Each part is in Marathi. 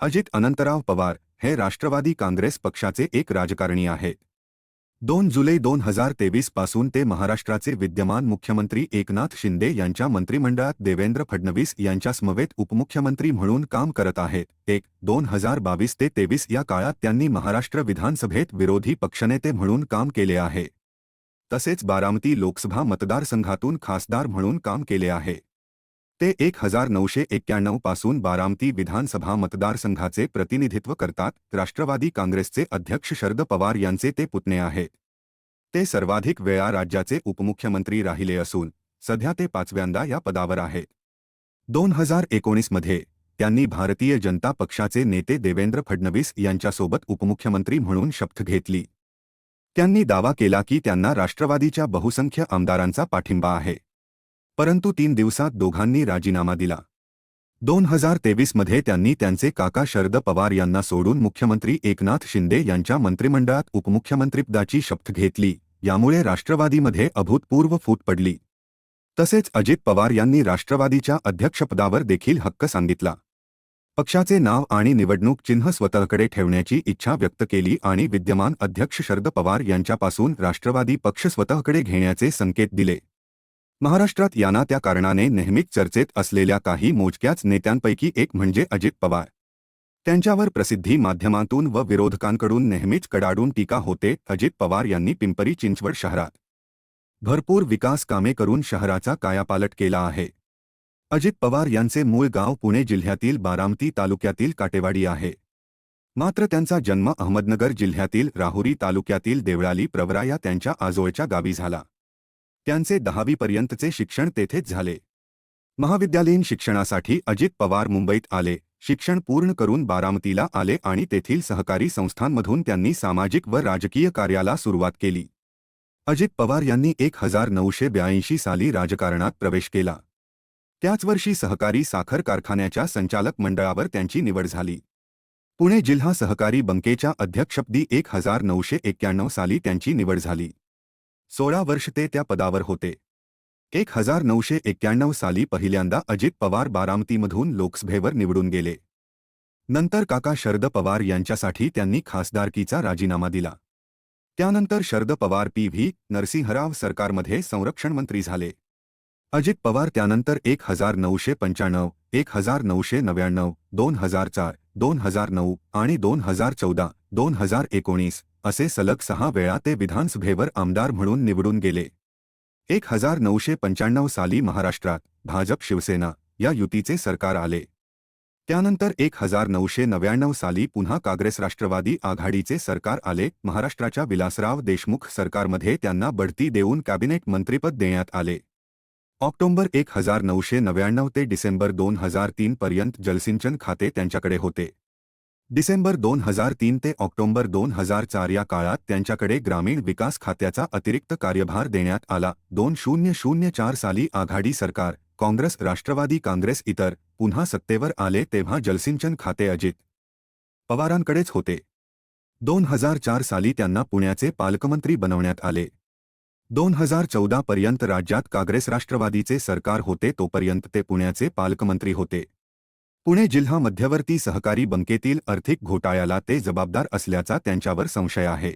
अजित अनंतराव पवार हे राष्ट्रवादी काँग्रेस पक्षाचे एक राजकारणी आहेत. दोन जुलै दोन हजार तेवीसपासून ते महाराष्ट्राचे विद्यमान मुख्यमंत्री एकनाथ शिंदे यांच्या मंत्रिमंडळात देवेंद्र फडणवीस यांच्यासमवेत उपमुख्यमंत्री म्हणून काम करत आहेत. एक दोन हजार बावीस ते तेवीस या काळात त्यांनी महाराष्ट्र विधानसभेत विरोधी पक्षनेते म्हणून काम केले आहे. तसेच बारामती लोकसभा मतदारसंघातून खासदार म्हणून काम केले आहे. ते एक हजार नऊशे एक्क्याण्णवपासून बारामती विधानसभा मतदारसंघाचे प्रतिनिधित्व करतात. राष्ट्रवादी काँग्रेसचे अध्यक्ष शरद पवार यांचे ते पुतणे आहेत. ते सर्वाधिक वेळा राज्याचे उपमुख्यमंत्री राहिले असून सध्या ते पाचव्यांदा या पदावर आहेत. दोन हजार एकोणीसमध्ये त्यांनी भारतीय जनता पक्षाचे नेते देवेंद्र फडणवीस यांच्यासोबत उपमुख्यमंत्री म्हणून शपथ घेतली. त्यांनी दावा केला की त्यांना राष्ट्रवादीच्या बहुसंख्य आमदारांचा पाठिंबा आहे. परंतु तीन दिवसात दोघांनी राजीनामा दिला. दोन हजार तेवीसमध्ये त्यांनी त्यांचे काका शरद पवार यांना सोडून मुख्यमंत्री एकनाथ शिंदे यांच्या मंत्रिमंडळात उपमुख्यमंत्रीपदाची शपथ घेतली यामुळे राष्ट्रवादीमध्ये अभूतपूर्व फूट पडली. तसेच अजित पवार यांनी राष्ट्रवादीच्या अध्यक्षपदावर देखील हक्क सांगितला. पक्षाचे नाव आणि निवडणूक चिन्ह स्वतःकडे ठेवण्याची इच्छा व्यक्त केली आणि विद्यमान अध्यक्ष शरद पवार यांच्यापासून राष्ट्रवादी पक्ष स्वतःकडे घेण्याचे संकेत दिले. महाराष्ट्रात याना त्या कारणाने नेहमीच चर्चेत असलेल्या काही मोजक्याच नेत्यांपैकी एक म्हणजे अजित पवार. त्यांच्यावर प्रसिद्धी माध्यमातून व विरोधकांकडून नेहमीच कडाडून टीका होते अजित पवार यांनी पिंपरी चिंचवड शहरात. भरपूर विकास कामे करून शहराचा कायापालट केला आहे. अजित पवार यांचे मूळ गाव पुणे जिल्ह्यातील बारामती तालुक्यातील काटेवाडी आहे. मात्र त्यांचा जन्म अहमदनगर जिल्ह्यातील राहुरी तालुक्यातील देवळाली प्रवरा या त्यांच्या आजोळच्या गावी झाला. त्यांचे दहावीपर्यंतचे शिक्षण तेथेच झाले. महाविद्यालयीन शिक्षणासाठी अजित पवार मुंबईत आले. शिक्षण पूर्ण करून बारामतीला आले आणि तेथील सहकारी संस्थांमधून त्यांनी सामाजिक व राजकीय कार्याला सुरुवात केली. अजित पवार यांनी एक हजार नऊशे ब्याऐंशी साली राजकारणात प्रवेश केला. त्याच वर्षी सहकारी साखर कारखान्याच्या संचालक मंडळावर त्यांची निवड झाली. पुणे जिल्हा सहकारी बंकेच्या अध्यक्षपदी एक हजार नऊशे एक्क्याण्णव साली त्यांची निवड झाली. सोळा वर्ष ते त्या पदावर होते. एक हजार नऊशे एक्क्याण्णव साली पहिल्यांदा अजित पवार बारामतीमधून लोकसभेवर निवडून गेले. नंतर काका शरद पवार यांच्यासाठी त्यांनी खासदारकीचा राजीनामा दिला. त्यानंतर शरद पवार पी व्ही नरसिंहराव सरकारमध्ये संरक्षण मंत्री झाले. अजित पवार त्यानंतर एक हजार नऊशे पंच्याण्णव एक हजार नऊशे नव्याण्णव दोन हजार चार दोन हजार नऊ आणि दोन हजार चौदा दोन हजार एकोणीस असे सलग सहा वेळा ते विधानसभेवर आमदार म्हणून निवडून गेले. एक हजार नऊशे पंच्याण्णव साली महाराष्ट्रात भाजप शिवसेना या युतीचे सरकार आले. त्यानंतर एक हजार नऊशे नव्याण्णव साली पुन्हा काँग्रेस राष्ट्रवादी आघाडीचे सरकार आले. महाराष्ट्राच्या विलासराव देशमुख सरकारमध्ये त्यांना बढती देऊन कॅबिनेट मंत्रिपद देण्यात आले. ऑक्टोबर एक हजार नऊशे नव्याण्णव ते डिसेंबर दोन हजार तीन पर्यंत जलसिंचन खाते त्यांच्याकडे होते. डिसेंबर दोन हज़ार तीन ते ऑक्टोबर दोन हज़ार चार या काळात त्यांच्याकडे ग्रामीण विकास खात्याचा अतिरिक्त कार्यभार देण्यात आला. दोन शून्य शून्य चार साली आघाडी सरकार, काँग्रेस, राष्ट्रवादी काँग्रेस इतर, पुन्हा सत्तेवर आले तेव्हा जलसिंचन खाते अजित पवारांकडेच होते. दोन हज़ार चार साली त्यांना पुण्याचे पालकमंत्री बनवण्यात आले. दोन हज़ार चौदा पर्यंत राज्यात काँग्रेस राष्ट्रवादीचे सरकार होते तोपर्यंत ते पुण्याचे पालकमंत्री होते. पुणे जिल्हा मध्यवर्ती सहकारी बंकेतील आर्थिक घोटाळ्याला ते जबाबदार असल्याचा त्यांच्यावर संशय आहे.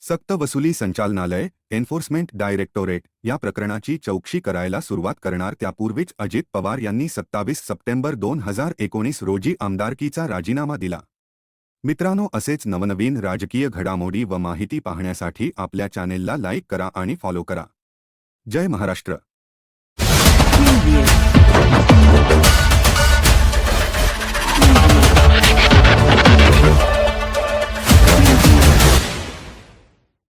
सक्त वसुली संचालनालय एन्फोर्समेंट डायरेक्टोरेट या प्रकरणाची चौकशी करायला सुरुवात करणार त्यापूर्वीच अजित पवार यांनी सत्तावीस सप्टेंबर दोन हजार एकोणीस रोजी आमदारकीचा राजीनामा दिला. मित्रांनो असेच नवनवीन राजकीय घडामोडी व माहिती पाहण्यासाठी आपल्या चॅनेलला लाईक करा आणि फॉलो करा. जय महाराष्ट्र.